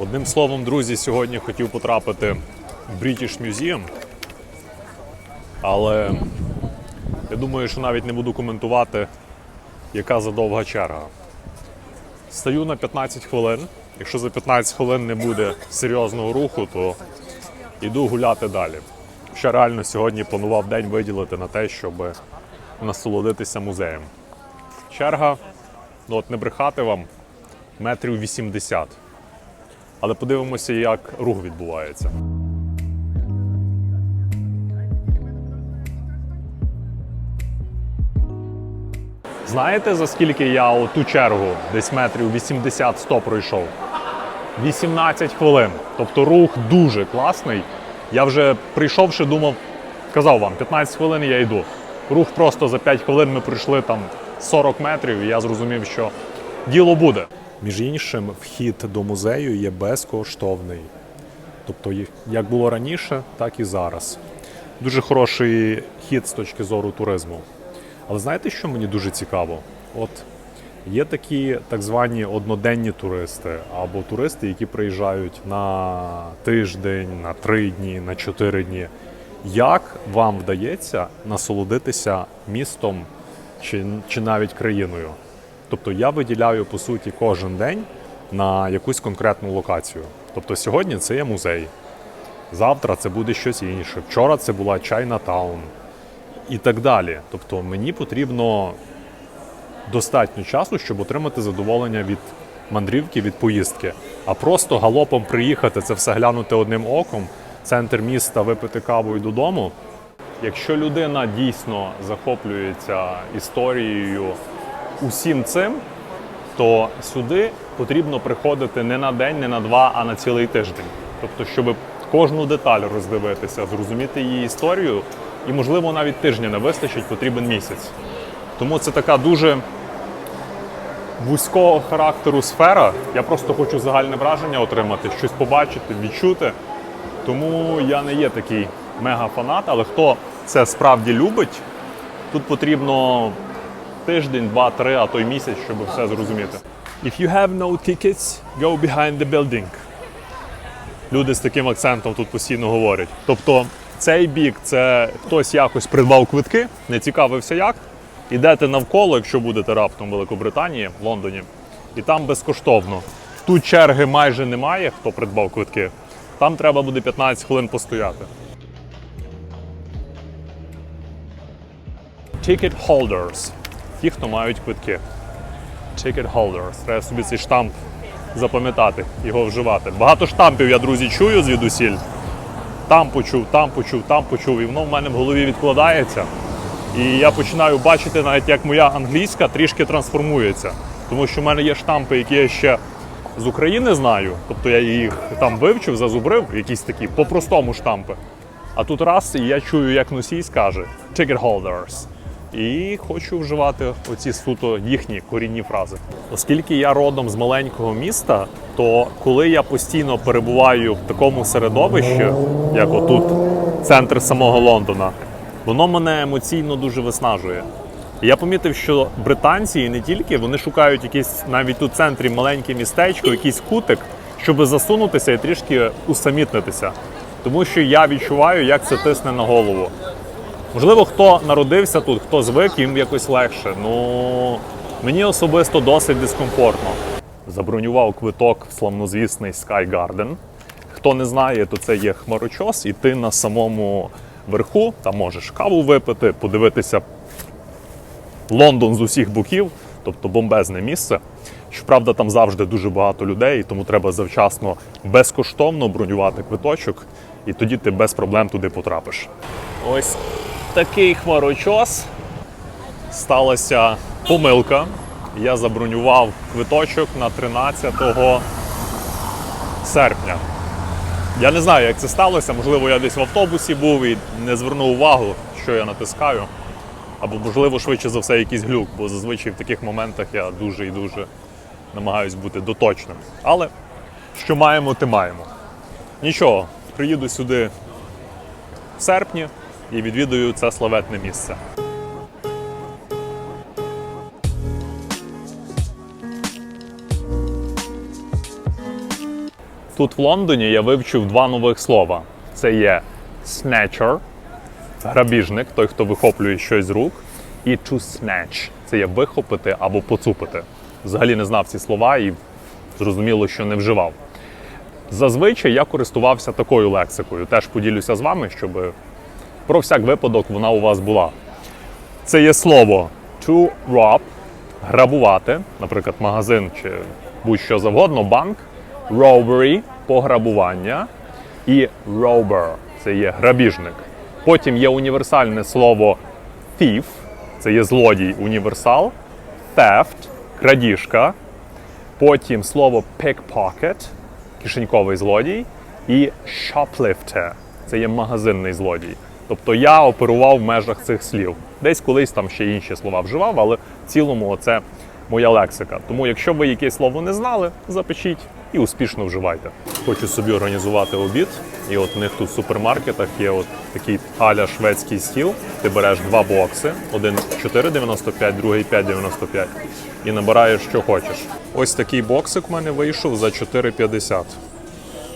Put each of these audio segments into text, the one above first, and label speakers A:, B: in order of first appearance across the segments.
A: Одним словом, друзі, сьогодні хотів потрапити в British Museum, але я думаю, що навіть не буду коментувати, яка задовга черга. Стаю на 15 хвилин. Якщо за 15 хвилин не буде серйозного руху, то йду гуляти далі. Ще реально сьогодні планував день виділити на те, щоб насолодитися музеєм. Черга, ну от не брехати вам, метрів 80. Але подивимося, як рух відбувається. Знаєте, за скільки я оту чергу, десь метрів 80-100 пройшов? 18 хвилин. Тобто рух дуже класний. Я вже прийшовши, думав, казав вам, 15 хвилин я йду. Рух просто за 5 хвилин ми пройшли там 40 метрів, і я зрозумів, що діло буде. Між іншим, вхід до музею є безкоштовний. Тобто, як було раніше, так і зараз. Дуже хороший хід з точки зору туризму. Але знаєте, що мені дуже цікаво? От є такі так звані одноденні туристи, або туристи, які приїжджають на тиждень, на три дні, на чотири дні. Як вам вдається насолодитися містом чи, чи навіть країною? Тобто я виділяю по суті кожен день на якусь конкретну локацію. Тобто сьогодні це є музей, завтра це буде щось інше. Вчора це була Чайна Таун і так далі. Тобто мені потрібно достатньо часу, щоб отримати задоволення від мандрівки, від поїздки. А просто галопом приїхати, це все глянути одним оком, центр міста, випити каву і додому. Якщо людина дійсно захоплюється історією усім цим, то сюди потрібно приходити не на день, не на два, а на цілий тиждень. Тобто, щоб кожну деталь роздивитися, зрозуміти її історію, і, можливо, навіть тижня не вистачить, потрібен місяць. Тому це така дуже вузького характеру сфера. Я просто хочу загальне враження отримати, щось побачити, відчути. Тому я не є такий мега-фанат, але хто це справді любить, тут потрібно тиждень, два, три, а то й місяць, щоб все зрозуміти. If you have no tickets, go behind the building. Люди з таким акцентом тут постійно говорять. Тобто цей бік це хтось якось придбав квитки, не цікавився як. Ідете навколо, якщо будете раптом в Великобританії, в Лондоні, і там безкоштовно. Тут черги майже немає, хто придбав квитки. Там треба буде 15 хвилин постояти. Ticket holders. Ті, хто мають квитки. Ticket holders. Треба собі цей штамп запам'ятати, його вживати. Багато штампів я, друзі, чую звідусіль. Там почув, там почув, там почув, і воно в мене в голові відкладається. І я починаю бачити, навіть як моя англійська трішки трансформується. Тому що в мене є штампи, які я ще з України знаю, тобто я їх там вивчив, зазубрив, якісь такі по-простому штампи. А тут раз, і я чую, як носій скаже ticket holders. І хочу вживати оці суто їхні корінні фрази. Оскільки я родом з маленького міста, то коли я постійно перебуваю в такому середовищі, як отут, центр самого Лондона, воно мене емоційно дуже виснажує. Я помітив, що британці і не тільки вони шукають якийсь навіть в центрі маленьке містечко, якийсь кутик, щоб засунутися і трішки усамітнитися. Тому що я відчуваю, як це тисне на голову. Можливо, хто народився тут, хто звик, їм якось легше. Ну мені особисто досить дискомфортно. Забронював квиток в славнозвісний Sky Garden. Хто не знає, то це є хмарочос, і ти на самому верху там можеш каву випити, подивитися Лондон з усіх боків, тобто бомбезне місце. Щоправда, там завжди дуже багато людей, тому треба завчасно безкоштовно бронювати квиточок, і тоді ти без проблем туди потрапиш. Ось такий хмарочос. Сталася помилка. Я забронював квиточок на 13 серпня. Я не знаю, як це сталося. Можливо, я десь в автобусі був і не звернув увагу, що я натискаю. Або, можливо, швидше за все, якийсь глюк, бо зазвичай в таких моментах я дуже і дуже намагаюсь бути доточним. Але що маємо, те маємо. Нічого, приїду сюди в серпні і відвідую це славетне місце. Тут в Лондоні я вивчив два нових слова: це є snatcher, грабіжник, той, хто вихоплює щось з рук, і to snatch це є вихопити або поцупити. Взагалі не знав ці слова і зрозуміло, що не вживав. Зазвичай я користувався такою лексикою. Теж поділюся з вами, щоб про всяк випадок вона у вас була. Це є слово to rob, грабувати, наприклад, магазин чи будь-що завгодно, банк, robbery пограбування і robber це є грабіжник. Потім є універсальне слово thief, це є злодій універсал, theft крадіжка. Потім слово pickpocket кишеньковий злодій, і shoplifter це є магазинний злодій. Тобто я оперував в межах цих слів. Десь колись там ще інші слова вживав, але в цілому це моя лексика. Тому, якщо ви якесь слово не знали, запишіть і успішно вживайте. Хочу собі організувати обід, і от в них тут в супермаркетах є от такий аля шведський стіл. Ти береш два бокси: один 4,95, другий 5,95 і набираєш, що хочеш. Ось такий боксик в мене вийшов за 4,50.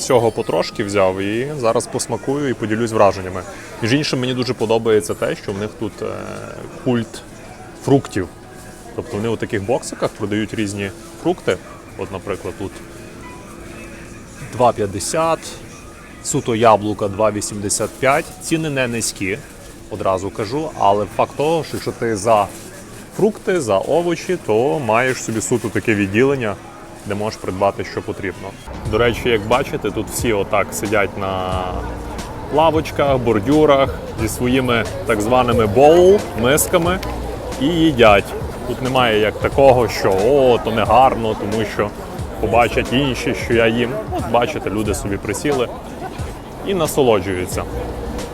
A: Всього потрошки взяв і зараз посмакую і поділюсь враженнями. Між іншим, мені дуже подобається те, що в них тут е, культ фруктів. Тобто вони у таких боксиках продають різні фрукти. От, наприклад, тут 2,50, суто яблука 2,85. Ціни не низькі, одразу кажу, але факт того, що якщо ти за фрукти, за овочі, то маєш собі суто таке відділення, де можеш придбати, що потрібно. До речі, як бачите, тут всі отак сидять на лавочках, бордюрах зі своїми так званими боул, мисками і їдять. Тут немає як такого, що о, то не гарно, тому що побачать інші, що я їм. От бачите, люди собі присіли і насолоджуються.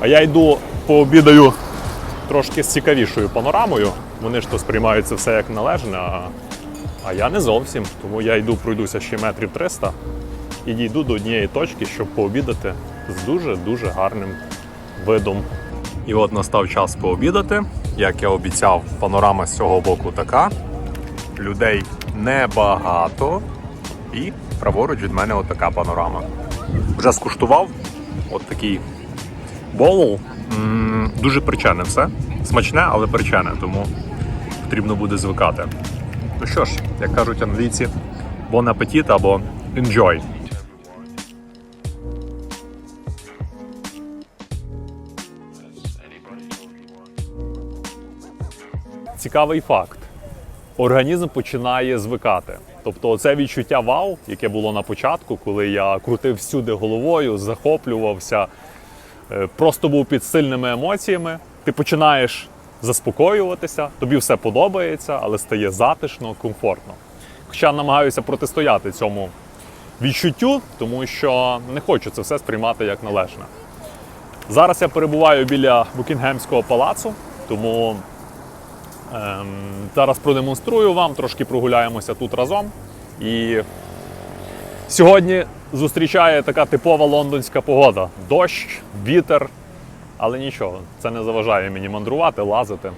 A: А я йду пообідаю трошки з цікавішою панорамою. Вони ж то сприймають це все як належне, а, а я не зовсім. Тому я йду, пройдуся ще метрів 300 і дійду до однієї точки, щоб пообідати з дуже-дуже гарним видом. І от настав час пообідати. Як я обіцяв, панорама з цього боку така. Людей небагато. І праворуч від мене от така панорама. Вже скуштував от такий боул. Дуже причене все. Смачне, але причене, тому потрібно буде звикати. Ну що ж, як кажуть англійці, bon appetit або enjoy. Цікавий факт. Організм починає звикати. Тобто, оце відчуття вау, яке було на початку, коли я крутив всюди головою, захоплювався, е, просто був під сильними емоціями. Ти починаєш заспокоюватися, тобі все подобається, але стає затишно, комфортно. Хоча намагаюся протистояти цьому відчуттю, тому що не хочу це все сприймати як належне. Зараз я перебуваю біля Букінгемського палацу, тому ем, зараз продемонструю вам, трошки прогуляємося тут разом. І сьогодні зустрічає така типова лондонська погода: дощ, вітер. Але нічого, це не заважає мені мандрувати, лазити.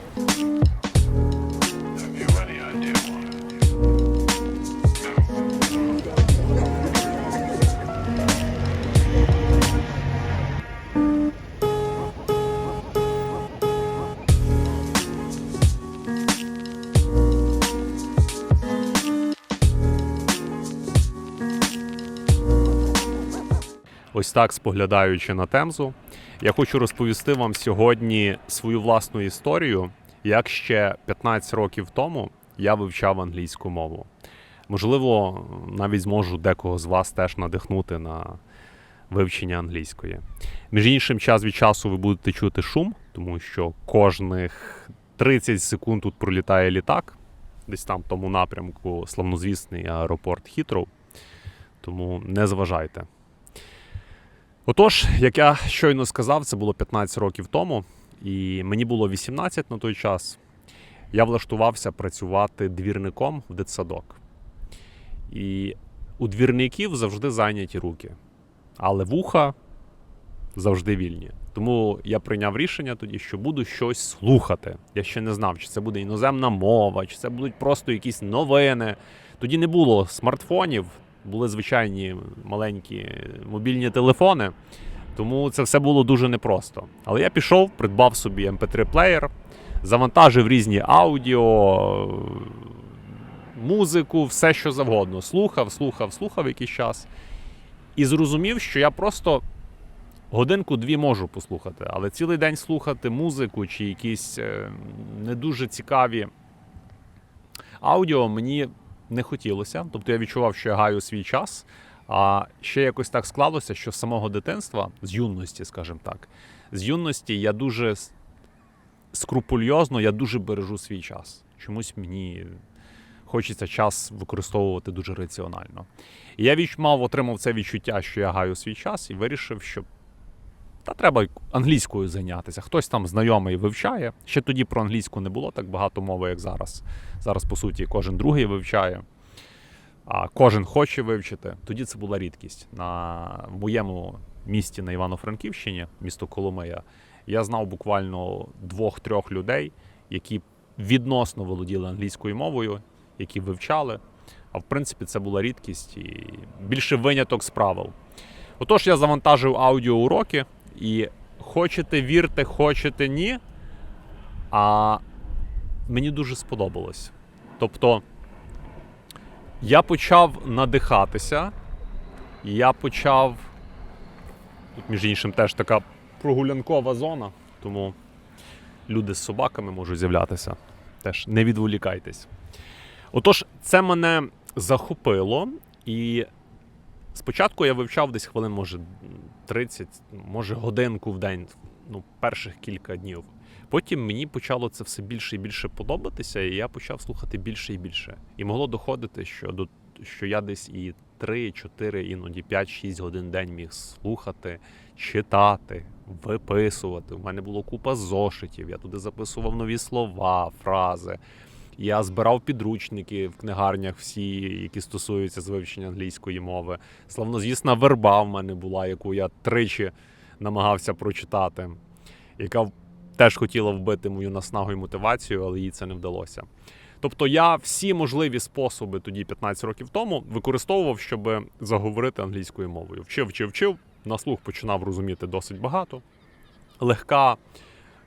A: Ось так споглядаючи на Темзу, я хочу розповісти вам сьогодні свою власну історію, як ще 15 років тому я вивчав англійську мову. Можливо, навіть зможу декого з вас теж надихнути на вивчення англійської. Між іншим, час від часу ви будете чути шум, тому що кожних 30 секунд тут пролітає літак, десь там в тому напрямку славнозвісний аеропорт Хітроу. Тому не зважайте. Отож, як я щойно сказав, це було 15 років тому, і мені було 18 на той час. Я влаштувався працювати двірником в дитсадок. І у двірників завжди зайняті руки, але вуха завжди вільні. Тому я прийняв рішення тоді, що буду щось слухати. Я ще не знав, чи це буде іноземна мова, чи це будуть просто якісь новини. Тоді не було смартфонів, були звичайні маленькі мобільні телефони. Тому це все було дуже непросто. Але я пішов, придбав собі MP3-плеєр, завантажив різні аудіо, музику, все що завгодно. Слухав, слухав, слухав якийсь час. І зрозумів, що я просто годинку-дві можу послухати, але цілий день слухати музику чи якісь е, не дуже цікаві аудіо мені не хотілося. Тобто я відчував, що я гаю свій час. А ще якось так склалося, що з самого дитинства, з юності, скажімо так, з юності я дуже с- скрупульозно, я дуже бережу свій час. Чомусь мені хочеться час використовувати дуже раціонально. І я відч- мав отримав це відчуття, що я гаю свій час, і вирішив, що та треба англійською зайнятися. Хтось там знайомий вивчає. Ще тоді про англійську не було так багато мови, як зараз. Зараз, по суті, кожен другий вивчає, а кожен хоче вивчити. Тоді це була рідкість. На моєму місті на Івано-Франківщині, місто Коломия, я знав буквально двох-трьох людей, які відносно володіли англійською мовою, які вивчали. А в принципі, це була рідкість і більше виняток з правил. Отож, я завантажив аудіоуроки, і хочете вірте, хочете ні. А мені дуже сподобалось. Тобто, я почав надихатися, я почав. Тут, між іншим, теж така прогулянкова зона, тому люди з собаками можуть з'являтися. Теж не відволікайтесь. Отож, це мене захопило, і спочатку я вивчав десь хвилин, може, 30, може годинку в день, ну, перших кілька днів. Потім мені почало це все більше і більше подобатися, і я почав слухати більше і більше. І могло доходити, що, до, що я десь і 3, 4, іноді 5-6 годин в день міг слухати, читати, виписувати. У мене було купа зошитів, я туди записував нові слова, фрази. Я збирав підручники в книгарнях всі, які стосуються з вивчення англійської мови. Славнозвісна верба в мене була, яку я тричі намагався прочитати, яка теж хотіла вбити мою наснагу і мотивацію, але їй це не вдалося. Тобто я всі можливі способи тоді, 15 років тому, використовував, щоб заговорити англійською мовою. Вчив, вчив, вчив, на слух починав розуміти досить багато. Легка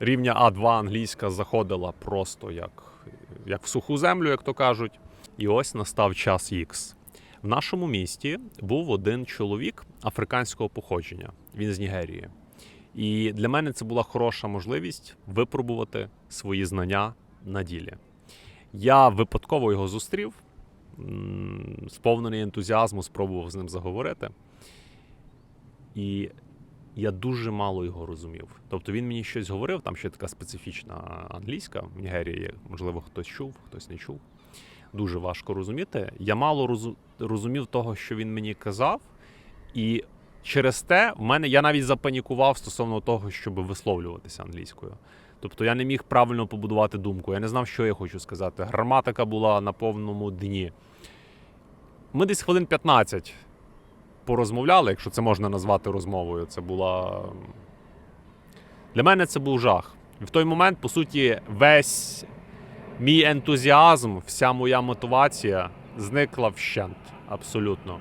A: рівня А2 англійська заходила просто як, як в суху землю, як то кажуть. І ось настав час Х. В нашому місті був один чоловік африканського походження. Він з Нігерії. І для мене це була хороша можливість випробувати свої знання на ділі. Я випадково його зустрів, сповнений ентузіазму, спробував з ним заговорити. І я дуже мало його розумів. Тобто він мені щось говорив, там ще така специфічна англійська в Нігерії, можливо, хтось чув, хтось не чув. Дуже важко розуміти. Я мало розумів того, що він мені казав, і через те в мене я навіть запанікував стосовно того, щоб висловлюватися англійською. Тобто я не міг правильно побудувати думку. Я не знав, що я хочу сказати. Граматика була на повному дні. Ми десь хвилин 15 порозмовляли, якщо це можна назвати розмовою. Це була. Для мене це був жах. В той момент, по суті, весь мій ентузіазм, вся моя мотивація зникла вщент. Абсолютно.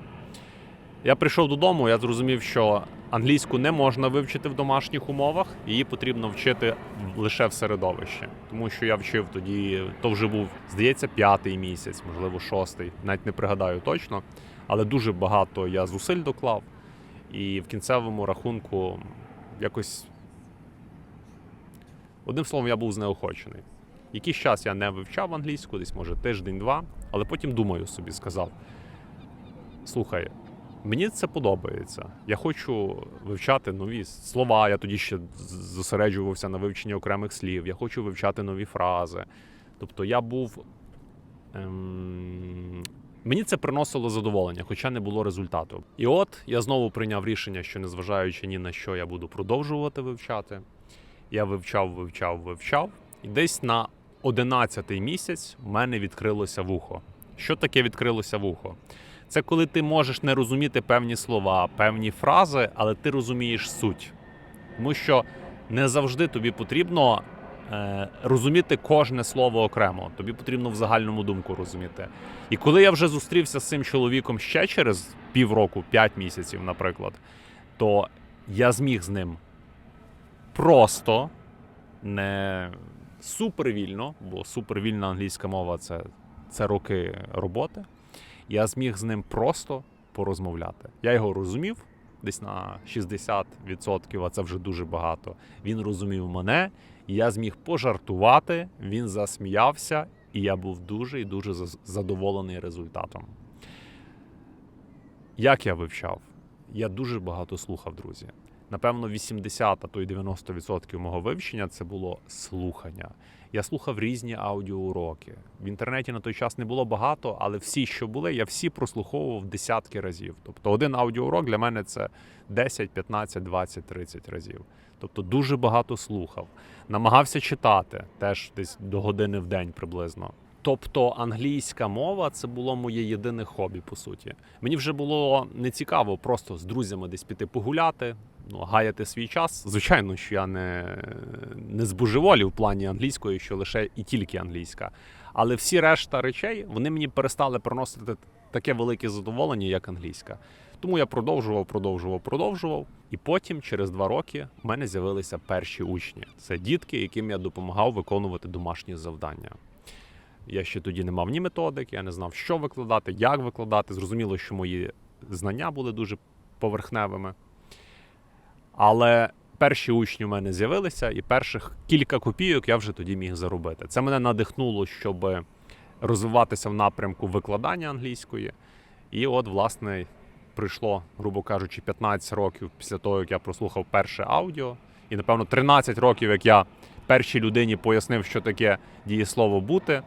A: Я прийшов додому, я зрозумів, що англійську не можна вивчити в домашніх умовах, її потрібно вчити лише в середовищі. Тому що я вчив тоді, то вже був, здається, п'ятий місяць, можливо, шостий, навіть не пригадаю точно. Але дуже багато я зусиль доклав, і в кінцевому рахунку якось. Одним словом, я був знеохочений. Якийсь час я не вивчав англійську, десь може тиждень-два, але потім думаю собі, сказав: слухай, Мені це подобається. Я хочу вивчати нові слова. Я тоді ще зосереджувався на вивченні окремих слів. Я хочу вивчати нові фрази. Тобто я був. Ем... Мені це приносило задоволення, хоча не було результату. І от я знову прийняв рішення, що незважаючи ні на що, я буду продовжувати вивчати. Я вивчав, вивчав, вивчав. І десь на 11-й місяць в мене відкрилося вухо. Що таке відкрилося вухо? Це коли ти можеш не розуміти певні слова, певні фрази, але ти розумієш суть. Тому що не завжди тобі потрібно розуміти кожне слово окремо. Тобі потрібно в загальному думку розуміти. І коли я вже зустрівся з цим чоловіком ще через півроку, 5 місяців, наприклад, то я зміг з ним просто не супервільно, бо супервільна англійська мова це, це роки роботи. Я зміг з ним просто порозмовляти. Я його розумів десь на 60%, а це вже дуже багато. Він розумів мене, я зміг пожартувати, він засміявся, і я був дуже і дуже задоволений результатом. Як я вивчав? Я дуже багато слухав, друзі. Напевно, 80, а то й 90% мого вивчення це було слухання. Я слухав різні аудіоуроки. В інтернеті на той час не було багато, але всі, що були, я всі прослуховував десятки разів. Тобто один аудіоурок для мене це 10, 15, 20, 30 разів. Тобто дуже багато слухав. Намагався читати теж десь до години в день приблизно. Тобто англійська мова це було моє єдине хобі, по суті. Мені вже було не цікаво просто з друзями десь піти погуляти, ну, гаяти свій час. Звичайно, що я не, не збожеволів в плані англійської, що лише і тільки англійська. Але всі решта речей вони мені перестали приносити таке велике задоволення, як англійська. Тому я продовжував, продовжував, продовжував. І потім, через два роки, в мене з'явилися перші учні. Це дітки, яким я допомагав виконувати домашні завдання. Я ще тоді не мав ні методики, я не знав, що викладати, як викладати. Зрозуміло, що мої знання були дуже поверхневими. Але перші учні в мене з'явилися, і перших кілька копійок я вже тоді міг заробити. Це мене надихнуло, щоб розвиватися в напрямку викладання англійської. І от, власне, прийшло, грубо кажучи, 15 років після того, як я прослухав перше аудіо, і, напевно, 13 років, як я першій людині пояснив, що таке дієслово бути,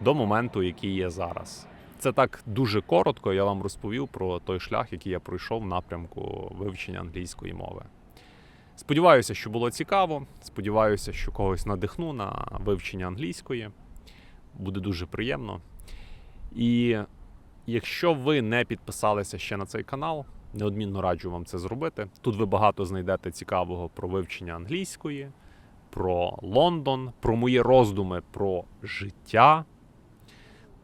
A: до моменту, який є зараз. Це так дуже коротко. Я вам розповів про той шлях, який я пройшов в напрямку вивчення англійської мови. Сподіваюся, що було цікаво. Сподіваюся, що когось надихну на вивчення англійської. Буде дуже приємно. І якщо ви не підписалися ще на цей канал, неодмінно раджу вам це зробити. Тут ви багато знайдете цікавого про вивчення англійської, про Лондон, про мої роздуми про життя.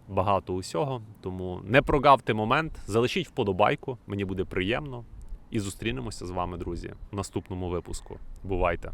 A: Багато усього. Тому не прогавте момент, залишіть вподобайку, мені буде приємно. І зустрінемося з вами, друзі, в наступному випуску. Бувайте!